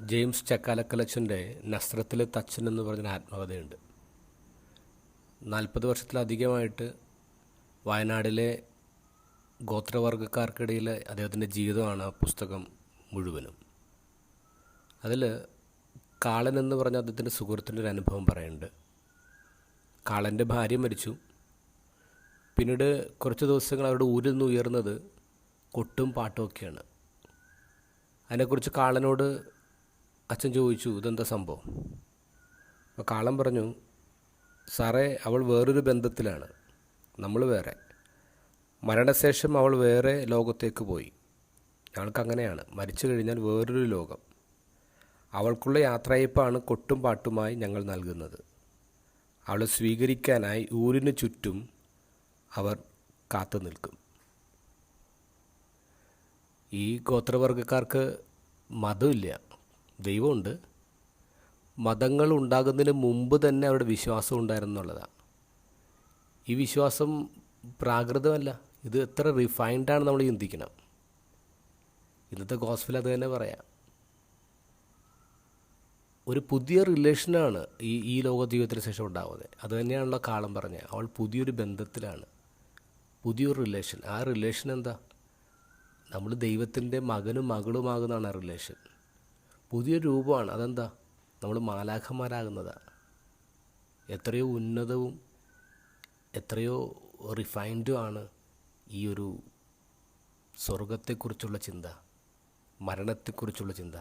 James ചക്കാലക്കലച്ചന്റെ നസ്രത്തിലെ തച്ചൻ എന്ന് പറഞ്ഞ ആത്മകഥയുണ്ട്. നാൽപ്പത് വർഷത്തിലധികമായിട്ട് വയനാടിലെ ഗോത്രവർഗക്കാർക്കിടയിൽ അദ്ദേഹത്തിന്റെ ജീവിതമാണ് ആ പുസ്തകം മുഴുവനും. അതിൽ കാളൻ എന്ന് പറഞ്ഞ അദ്ദേഹത്തിന്റെ സുഹൃത്തിന്റെ ഒരു അനുഭവം പറയുന്നുണ്ട്. കാളന്റെ ഭാര്യ മരിച്ചു. പിന്നീട് കുറച്ച് ദിവസങ്ങൾ അവരുടെ ഊരിൽ നിന്ന് ഉയർന്നത് കൊട്ടും പാട്ടും ഒക്കെയാണ്. അതിനെക്കുറിച്ച് കാളനോട് അച്ഛൻ ചോദിച്ചു ഇതെന്താ സംഭവം? അപ്പോൾ കാളം പറഞ്ഞു സാറേ അവൾ വേറൊരു ബന്ധത്തിലാണ്. നമ്മൾ വേറെ. മരണശേഷം അവൾ വേറെ ലോകത്തേക്ക് പോയി. ഞങ്ങൾക്ക് അങ്ങനെയാണ് മരിച്ചു കഴിഞ്ഞാൽ വേറൊരു ലോകം. അവൾക്കുള്ള യാത്രയപ്പാണ് കൊട്ടും പാട്ടുമായി ഞങ്ങൾ നൽകുന്നത്. അവളെ സ്വീകരിക്കാനായി ഊരിന് ചുറ്റും അവർ കാത്തു നിൽക്കും. ഈ ഗോത്രവർഗക്കാർക്ക് മതമില്ല. ദൈവമുണ്ട്. മതങ്ങൾ ഉണ്ടാകുന്നതിന് മുമ്പ് തന്നെ അവരുടെ വിശ്വാസം ഉണ്ടായിരുന്നുള്ളതാണ് ഈ വിശ്വാസം പ്രാകൃതമല്ല. ഇത് എത്ര റിഫൈൻഡാണ് നമ്മൾ ചിന്തിക്കണം. ഇന്നത്തെ ഗോസ്ഫിൽ അത് തന്നെ പറയാം. ഒരു പുതിയ റിലേഷനാണ് ഈ ഈ ലോക ജീവിതത്തിന് ശേഷം ഉണ്ടാവുന്നത്. അത് തന്നെയാണല്ലോ കാലം പറഞ്ഞത് അവൾ പുതിയൊരു ബന്ധത്തിലാണ്. പുതിയൊരു റിലേഷൻ ആ റിലേഷൻ എന്താ? നമ്മൾ ദൈവത്തിന്റെ മകനും മകളുമാകുന്നതാണ് ആ റിലേഷൻ പുതിയൊരു രൂപമാണ്. അതെന്താ? നമ്മൾ മാലാഖന്മാരാകുന്നത് എത്രയോ ഉന്നതവും എത്രയോ റിഫൈൻഡും ആണ് ഈ ഒരു സ്വർഗത്തെക്കുറിച്ചുള്ള ചിന്ത മരണത്തെക്കുറിച്ചുള്ള ചിന്ത.